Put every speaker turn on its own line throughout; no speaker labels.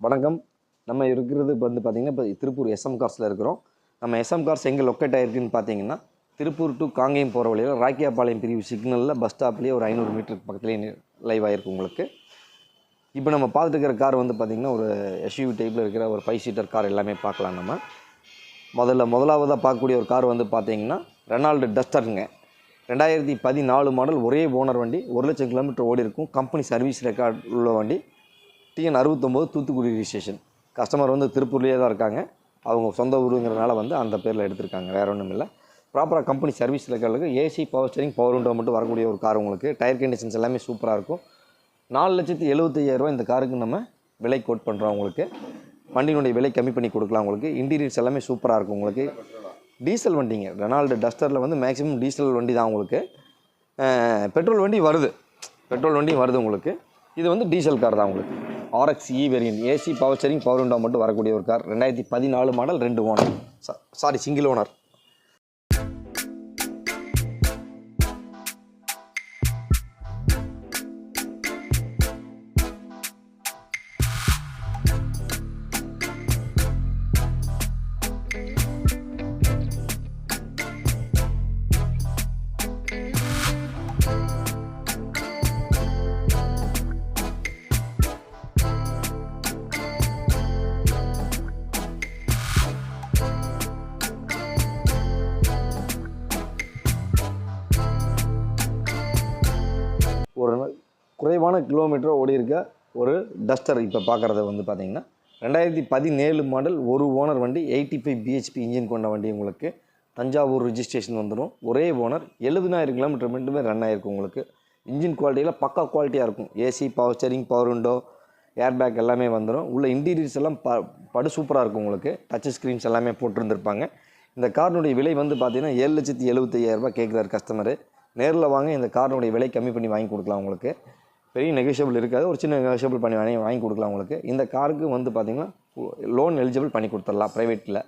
வணக்கம். நம்ம இருக்கிறது இப்போ வந்து பார்த்திங்கன்னா இப்போ திருப்பூர் எஸ்எம் கார்ஸில் இருக்கிறோம். நம்ம எஸ்எம் கார்ஸ் எங்கே லொக்கேட் ஆகிருக்குன்னு பார்த்தீங்கன்னா திருப்பூர் டு காங்கேயம் போகிற வழியில் ராக்கியாபாளையம் பிரிவு சிக்னலில் பஸ் ஸ்டாப்லேயே ஒரு ஐநூறு மீட்டருக்கு பக்கத்துலேயே லைவ் ஆகிருக்கு உங்களுக்கு. இப்போ நம்ம பார்த்துட்டு இருக்கிற கார் வந்து பார்த்திங்கன்னா ஒரு எஸ்யூவி டைப்பில் இருக்கிற ஒரு ஃபைவ் சீட்டர் கார் எல்லாமே பார்க்கலாம் நம்ம. முதல்ல முதலாவதாக பார்க்கக்கூடிய ஒரு கார் வந்து பார்த்திங்கன்னா ரெனால்டு டஸ்டருங்க ரெண்டாயிரத்தி பதினாலு மாடல் ஒரே ஓனர் வண்டி ஒரு லட்சம் கிலோமீட்டர் ஓடி இருக்கும் கம்பெனி சர்வீஸ் ரெக்கார்ட் உள்ள வண்டி. டிஎன் அறுபத்தொம்போது தூத்துக்குடி ரிஜிஸ்ட்ரேஷன் கஸ்டமர் வந்து திருப்பூர்லேயே தான் இருக்காங்க. அவங்க சொந்த ஊருங்கிறனால வந்து அந்த பேரில் எடுத்திருக்காங்க. வேறு ஒன்றும் இல்லை. ப்ராப்பராக company service ரெக்கார்டுக்கு AC power steering power window மட்டும் வரக்கூடிய ஒரு கார் உங்களுக்கு. டயர் கண்டிஷன்ஸ் எல்லாமே சூப்பராக இருக்கும். நாலு லட்சத்தி எழுபத்தையாயிரரூவா இந்த காருக்கு நம்ம விலை கோட் பண்ணுறோம் உங்களுக்கு. வண்டியினுடைய விலை கம்மி பண்ணி கொடுக்கலாம் உங்களுக்கு. இன்டீரியர்ஸ் எல்லாமே சூப்பராக இருக்கும் உங்களுக்கு. டீசல் வண்டிங்க. ரெனால்டு டஸ்டரில் வந்து மேக்ஸிமம் டீசல் வண்டி தான் உங்களுக்கு. பெட்ரோல் வண்டி வருது. பெட்ரோல் வண்டி வருது உங்களுக்கு. இது வந்து டீசல் கார் தான் உங்களுக்கு. RX E variant AC power steering power window மட்டும் வரக்கூடிய ஒரு கார் ரெண்டாயிரத்தி பதினாலு மாடல் ரெண்டு ஓனர் சாரி சிங்கிள் ஓனர் ஒரு குறைவான கிலோமீட்டர் ஓடி இருக்க ஒரு டஸ்டர் இப்போ பார்க்குறத வந்து பார்த்தீங்கன்னா ரெண்டாயிரத்தி பதினேழு மாடல் ஒரு ஓனர் வண்டி எயிட்டி ஃபைவ் பிஹெச்பி இன்ஜின் கொண்ட வண்டி உங்களுக்கு தஞ்சாவூர் ரிஜிஸ்ட்ரேஷன் வந்துடும் ஒரே ஓனர் எழுபதாயிரம் கிலோமீட்டர் மட்டுமே ரன் ஆகிருக்கும் உங்களுக்கு. இன்ஜின் குவாலிட்டியில் பக்கா குவாலிட்டியாக இருக்கும். AC power steering power window airbag எல்லாமே வந்துடும் உள்ள இன்டீரியர்ஸ் எல்லாம் ப படு சூப்பராக இருக்கும் உங்களுக்கு. டச் ஸ்க்ரீன்ஸ் எல்லாமே போட்டிருந்துருப்பாங்க. இந்த காரினுடைய விலை வந்து பார்த்தீங்கன்னா ஏழு லட்சத்தி எழுபத்தையாயிரரூபா கேட்குறாரு கஸ்டமரு நேரில் வாங்க இந்த காரினுடைய விலை கம்மி பண்ணி வாங்கி கொடுக்கலாம் உங்களுக்கு. பெரிய நெகோஷியபிள் இருக்காது. ஒரு சின்ன நெகோஷியபிள் பண்ணி வாங்கி வாங்கி கொடுக்கலாம் உங்களுக்கு. இந்த காருக்கு வந்து பார்த்தீங்கன்னா லோன் எலிஜிபிள் பண்ணி கொடுத்துடலாம் ப்ரைவேட்டில்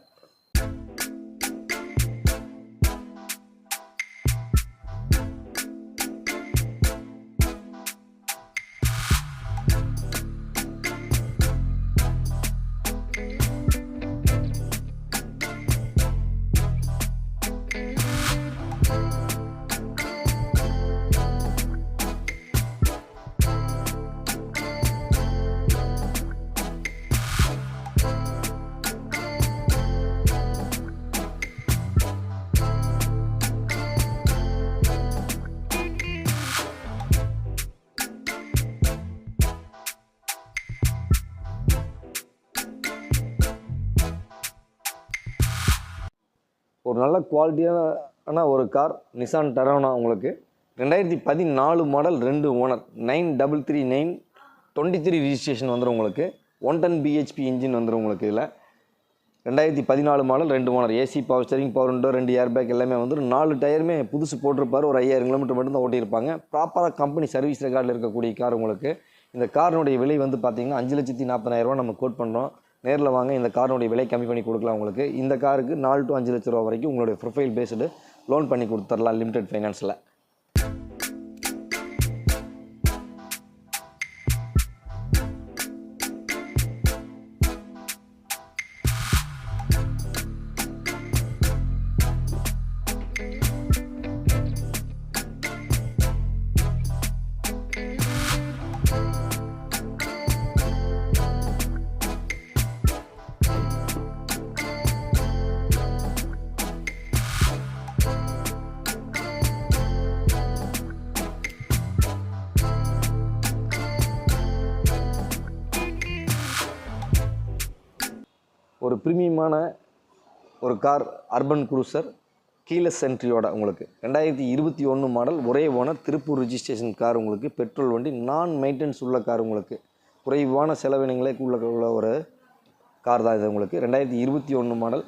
ஒரு நல்ல குவாலிட்டியான ஒரு கார் நிசான் டரோனா உங்களுக்கு. ரெண்டாயிரத்தி பதினாலு மாடல் ரெண்டு owner nine double three nine twenty three registration வந்துடும் உங்களுக்கு ஒன் டென் பிஹெச்பி இன்ஜின் வந்துடும் உங்களுக்கு இதில். ரெண்டாயிரத்தி பதினாலு மாடல் ரெண்டு owner AC power steering power window ரெண்டு ஏர் பேக் எல்லாமே வந்துடும் நாலு டயருமே புதுசு போட்டிருப்பார். ஒரு ஐயாயிரம் கிலோமீட்டர் மட்டும்தான் ஓட்டியிருப்பாங்க. ப்ராப்பராக கம்பெனி சர்வீஸ் ரெக்கார்டில் இருக்கக்கூடிய கார் உங்களுக்கு. இந்த காரினுடைய விலை வந்து பார்த்தீங்கன்னா அஞ்சு லட்சத்தி நாற்பதாயிரரூவா நம்ம கோட் பண்ணுறோம் நேரில் வாங்க. இந்த காரினுடைய விலை கம்மி பண்ணி கொடுக்கலாம் உங்களுக்கு. இந்த காருக்கு நாலு டு அஞ்சு லட்ச ரூபா வரைக்கும் உங்களுடைய ப்ரொஃபைல் பேஸ்டு லோன் பண்ணி கொடுத்துர்லாம் லிமிடெட் ஃபைனான்ஸில் ஒரு ப்ரீமியமான ஒரு கார் அர்பன் குரூசர் கீலஸ் சென்ட்ரியோட உங்களுக்கு. ரெண்டாயிரத்தி இருபத்தி ஒன்று மாடல் ஒரே ஓனர் திருப்பூர் ரிஜிஸ்ட்ரேஷன் கார் உங்களுக்கு பெட்ரோல் வண்டி நான் மெயின்டெனன்ஸ் உள்ள கார் உங்களுக்கு. குறைவான செலவினங்களே உள்ள உள்ள ஒரு கார் தான் இது உங்களுக்கு. ரெண்டாயிரத்தி இருபத்தி ஒன்று model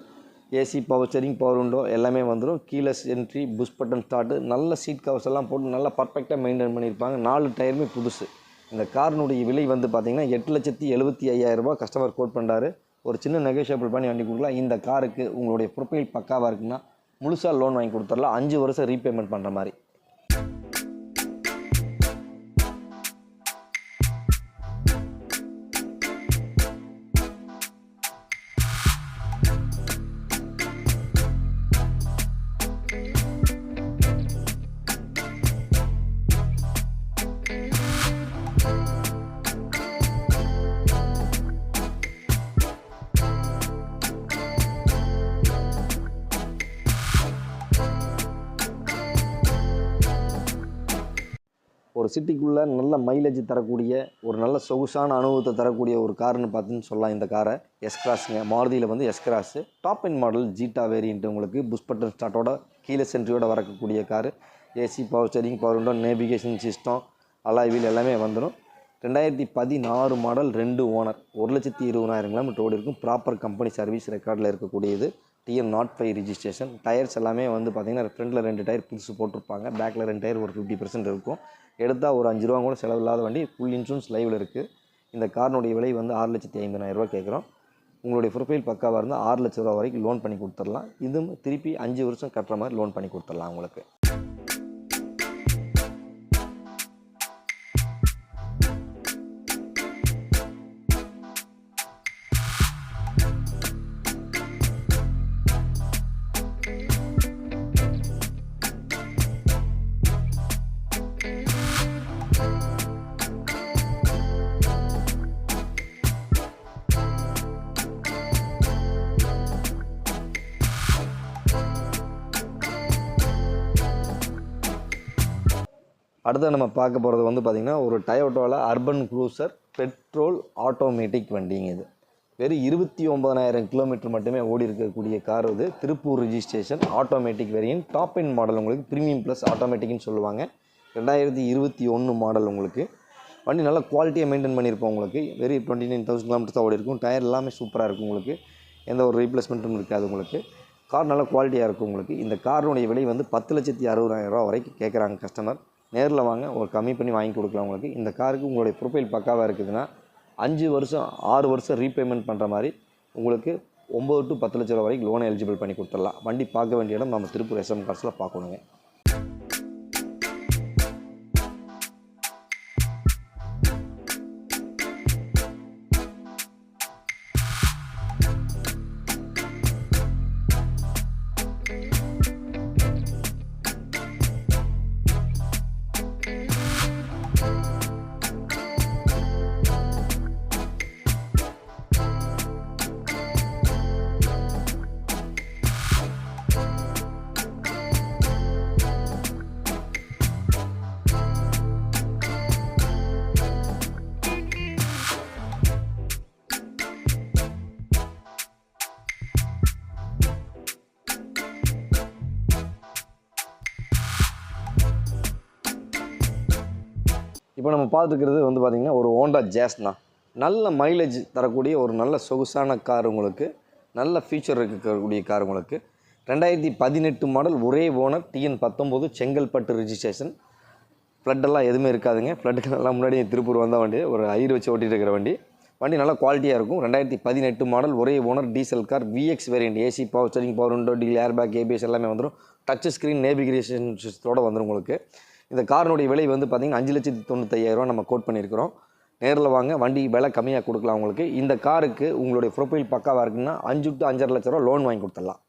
AC power steering power window எல்லாமே வந்துடும் keyless entry push button start நல்ல சீட் கவர்ஸ் எல்லாம் போட்டு நல்லா பர்ஃபெக்டாக மெயின்டைன் பண்ணியிருப்பாங்க. நாலு டயருமே புதுசு. இந்த காரினுடைய விலை வந்து பார்த்தீங்கன்னா எட்டு லட்சத்தி எழுபத்தி ஐயாயிரரூபா கஸ்டமர் கோட் பண்ணுறாரு ஒரு சின்ன நெகோஷியபிள் பண்ணி வண்டி கொடுக்கலாம். இந்த காருக்கு உங்களுடைய ப்ரொஃபைல் பக்காவாக இருக்குன்னா முழுசாக லோன் வாங்கி கொடுத்துடலாம். அஞ்சு வருஷம் ரீபேமெண்ட் பண்ணுற மாதிரி. ஒரு சிட்டிக்குள்ளே நல்ல மைலேஜ் தரக்கூடிய ஒரு நல்ல சொகுசான அனுபவத்தை தரக்கூடிய ஒரு கார்னு பார்த்துன்னு சொல்லலாம் இந்த காரை. எஸ் கிராஸுங்க மாருதியில் வந்து S Cross top end model Zeta variant உங்களுக்கு. புஷ் பட்டன் ஸ்டார்ட்டோட கீழே சென்ட்ரியோட வரக்கூடிய car. AC power steering power window navigation system alloy wheel எல்லாமே வந்துடும் ரெண்டாயிரத்தி பதினாறு மாடல் ரெண்டு ஓனர் ஒரு லட்சத்தி இருபதாயிரம் கிலோமீட்டர் ஓடி இருக்கும். ப்ராப்பர் கம்பெனி சர்வீஸ் ரெக்கார்டில் இருக்கக்கூடியது. TN nought five registration tyres எல்லாமே வந்து பார்த்திங்கன்னா ஃப்ரண்ட்டில் ரெண்டு டயர் புதுசு போட்டிருப்பாங்க. பேக்கில் ரெண்டு டயர் ஒரு ஃபிஃப்டி பர்சன்ட் இருக்கும். எடுத்தால் ஒரு அஞ்சு ரூபா கூட செலவில்லாத வண்டி ஃபுல் இன்சூரன்ஸ் லைவில் இருக்குது இந்த காரினுடைய விலை வந்து ஆறு லட்சத்தி ஐம்பதாயிரரூபா கேட்குறோம் உங்களுடைய ப்ரொஃபைல் பக்காவாக இருந்தால் ஆறு லட்ச ரூபா வரைக்கும் லோன் பண்ணி கொடுத்துடலாம். இதுவும் திருப்பி அஞ்சு வருஷம் கட்டுற மாதிரி லோன் பண்ணி கொடுத்துடலாம் உங்களுக்கு. அடுத்து நம்ம பார்க்க போகிறது வந்து பார்த்திங்கன்னா ஒரு டயோட்டோவில் அர்பன் க்ரூசர் பெட்ரோல் ஆட்டோமேட்டிக் வண்டிங்க இது. வெறும் இருபத்தி ஒம்பதனாயிரம் கிலோமீட்டர் மட்டுமே ஓடி இருக்கக்கூடிய கார் இது. Tiruppur registration automatic variant top end model உங்களுக்கு ப்ரீமியம் ப்ளஸ் ஆட்டோமேட்டிக்னு சொல்லுவாங்க. ரெண்டாயிரத்தி இருபத்தி ஒன்று மாடல் உங்களுக்கு. வண்டி நல்லா குவாலிட்டியாக மெயின்டைன் பண்ணியிருப்போம் உங்களுக்கு. வெறும் டுவெண்ட்டி நைன் தௌசண்ட் கிலோமீட்டர்ஸ் தான் ஓடி இருக்கும். டயர் எல்லாமே சூப்பராக இருக்கும் உங்களுக்கு. எந்த ஒரு ரீப்ளேஸ்மெண்ட்டும் இருக்காது உங்களுக்கு. கார் நல்ல குவாலிட்டியாக இருக்கும் உங்களுக்கு. இந்த காரினுடைய விலை வந்து பத்து லட்சத்தி அறுபதாயிரம் ரூபா வரைக்கும் கேட்குறாங்க கஸ்டமர் நேரில் வாங்க. ஒரு கம்மி பண்ணி வாங்கி கொடுக்கலாம் உங்களுக்கு. இந்த காருக்கு உங்களுடைய ப்ரொஃபைல் பக்காவாக இருக்குதுன்னா அஞ்சு வருஷம் ஆறு வருஷம் ரீபேமெண்ட் பண்ணுற மாதிரி உங்களுக்கு ஒம்பது டு பத்து லட்ச ரூபா வரைக்கும் லோன் எலிஜிபிள் பண்ணி கொடுத்துடலாம். வண்டி பார்க்க வேண்டிய இடம் நம்ம திருப்பூர் எஸ்எம் காசில் பார்க்கணுங்க. இப்போ நம்ம பார்த்துக்கிறது வந்து பார்த்திங்கன்னா ஒரு ஹோண்டா ஜேஸ்னா நல்ல மைலேஜ் தரக்கூடிய ஒரு நல்ல சொகுசான கார் உங்களுக்கு நல்ல ஃபியூச்சர் இருக்கக்கூடிய கார் உங்களுக்கு. ரெண்டாயிரத்தி பதினெட்டு மாடல் ஒரே ஓனர் டிஎன் பத்தொம்போது செங்கல்பட்டு ரிஜிஸ்ட்ரேஷன் ஃப்ளட்டெல்லாம் எதுவுமே இருக்காதுங்க. ஃப்ளட்டுக்கெல்லாம் முன்னாடி திருப்பூர் வந்த வண்டி ஒரு ஐயர் வச்சு ஓட்டிகிட்டு இருக்கிற வண்டி. வண்டி நல்லா குவாலிட்டியாக இருக்கும். ரெண்டாயிரத்தி பதினெட்டு மாடல் ஒரே owner diesel car VX variant AC power steering power window deal airbag ABS எல்லாமே வந்துடும் டச் ஸ்க்ரீன் நேவிகேஷன் சிஸ்டத்தோடு வந்துடும் உங்களுக்கு. இந்த காரினுடைய விலை வந்து பார்த்திங்கன்னா அஞ்சு லட்சத்தி தொண்ணூத்தையாயிரரூவா நம்ம கோட் பண்ணியிருக்கிறோம். நேரில் வாங்க வண்டி விலை கம்மியாக கொடுக்கலாம் உங்களுக்கு. இந்த காருக்கு உங்களுடைய ப்ரொஃபைல் பக்காவாக இருக்குன்னா அஞ்சு டு அஞ்சரை லட்ச ரூபா லோன் வாங்கி கொடுத்துடலாம்.